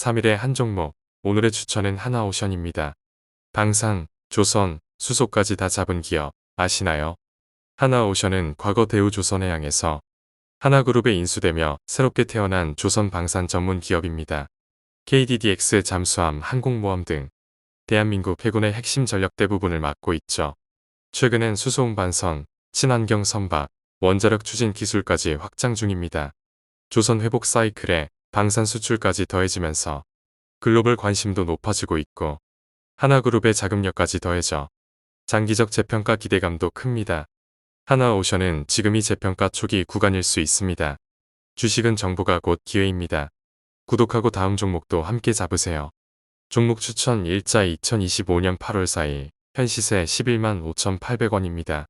3일에 한 종목, 오늘의 추천은 하나오션입니다. 방산, 조선, 수소까지 다 잡은 기업 아시나요? 하나오션은 과거 대우조선해양에서 하나그룹에 인수되며 새롭게 태어난 조선 방산 전문 기업입니다. KDDX 잠수함 항공모함 등 대한민국 해군의 핵심 전력 대부분을 맡고 있죠. 최근엔 수소 운반선, 친환경 선박, 원자력 추진 기술까지 확장 중입니다. 조선 회복 사이클에 방산 수출까지 더해지면서 글로벌 관심도 높아지고 있고 하나그룹의 자금력까지 더해져 장기적 재평가 기대감도 큽니다. 하나오션은 지금이 재평가 초기 구간일 수 있습니다. 주식은 정보가 곧 기회입니다. 구독하고 다음 종목도 함께 잡으세요. 종목 추천 일자 2025년 8월 4일 현 시세 11만 5,800원입니다.